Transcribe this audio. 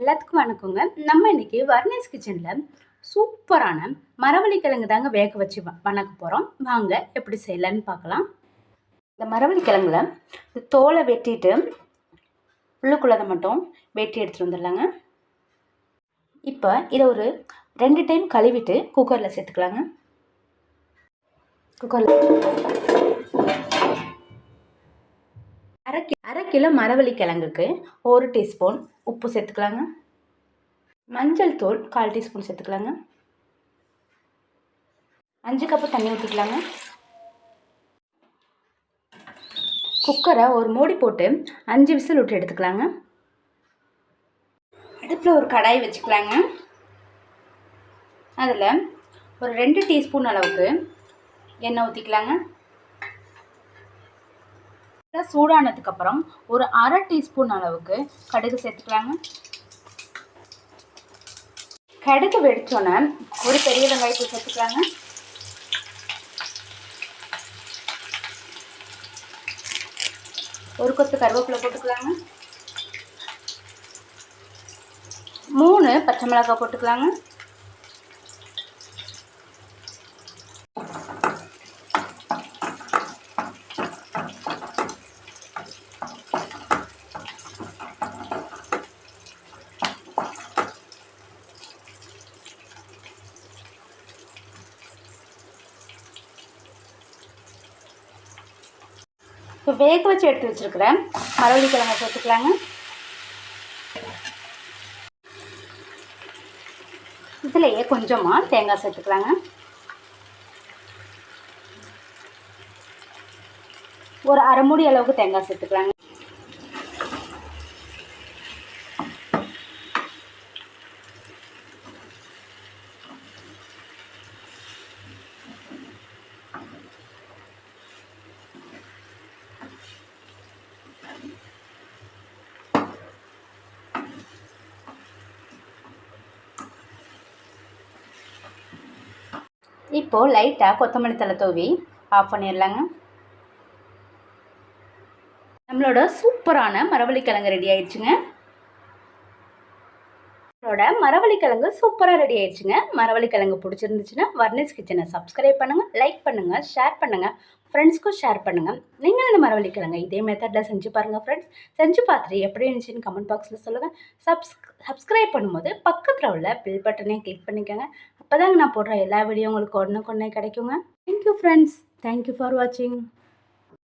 எல்லாத்துக்கும் வணக்கங்க. நம்ம இன்னைக்கு வர்ணேஸ் கிச்சனில் சூப்பரான மரவள்ளி கிழங்கு தாங்க வேக வச்சு வ- வணக்க போகிறோம் வாங்க எப்படி செய்யலான்னு பார்க்கலாம். இந்த மரவள்ளி கிழங்குல தோலை வெட்டிட்டு உள்ளுக்குள்ளதை மட்டும் வெட்டி எடுத்துகிட்டு வந்துடலாங்க. இப்போ இதை ஒரு ரெண்டு டைம் கழுவிட்டு குக்கரில் சேர்த்துக்கலாங்க. குக்கரில் கிலோ மரவள்ளி கிழங்குக்கு ஒரு டீஸ்பூன் உப்பு சேர்த்துக்கலாங்க. மஞ்சள் தூள் கால் டீஸ்பூன் சேர்த்துக்கலாங்க. அஞ்சு கப்பு தண்ணி ஊற்றிக்கலாங்க குக்கரை ஒரு மூடி போட்டு அஞ்சு விசில் விட்டு எடுத்துக்கலாங்க. அடுப்பில் ஒரு கடாய் வச்சுக்கலாங்க. அதில் ஒரு ரெண்டு டீஸ்பூன் அளவுக்கு எண்ணெய் ஊற்றிக்கலாங்க சூடானதுக்கப்புறம் ஒரு அரை டீஸ்பூன் அளவுக்கு கடுகு சேர்த்துக்கலாங்க. கடுகு வெடிச்சோன்னே ஒரு பெரிய வெங்காயத்தை சேர்த்துக்கலாங்க. ஒரு கொத்து கருவேப்பிலை போட்டுக்கலாங்க. மூணு பச்சை மிளகாய் போட்டுக்கலாங்க. இப்போ வேக வச்சு எடுத்து வச்சுருக்கிறேன். மரவள்ளி கிழங்க சேர்த்துக்கலாங்க. இதுலையே கொஞ்சமாக தேங்காய் சேர்த்துக்கலாங்க. ஒரு அரை மூடி அளவுக்கு தேங்காய் சேர்த்துக்கலாங்க. இப்போது லைட்டாக கொத்தமல்லி தழை தூவி ஆஃப் பண்ணிடலாங்க. நம்மளோட சூப்பரான மரவள்ளி கிழங்கு ரெடி ஆயிடுச்சுங்க. நம்மளோட மரவள்ளி கிழங்கு சூப்பராக ரெடி ஆயிடுச்சுங்க. மரவள்ளி கிழங்கு பிடிச்சிருந்துச்சுன்னா வர்னிஸ் கிச்சனை சப்ஸ்கிரைப் பண்ணுங்கள் லைக் பண்ணுங்கள் ஷேர் பண்ணுங்கள் ஃப்ரெண்ட்ஸ்க்கும் ஷேர் பண்ணுங்கள் நீங்கள் இந்த மரவள்ளி கிழங்கு இதே மெத்தடில் செஞ்சு பாருங்கள் ஃப்ரெண்ட்ஸ் செஞ்சு பார்த்துட்டு எப்படி இருந்துச்சுன்னு கமெண்ட் பாக்ஸில் சொல்லுங்கள் சப்ஸ் சப்ஸ்கிரைப் பண்ணும்போது பக்கத்தில் உள்ள பில் பட்டனையும் கிளிக் பண்ணிக்கோங்க. அப்போ தாங்க நான் போடுற எல்லா வீடியோ உங்களுக்கு ஒன்றுக்கு ஒன்றே கிடைக்குங்க தேங்க்யூ ஃப்ரெண்ட்ஸ் தேங்க்யூ ஃபார் வாட்சிங்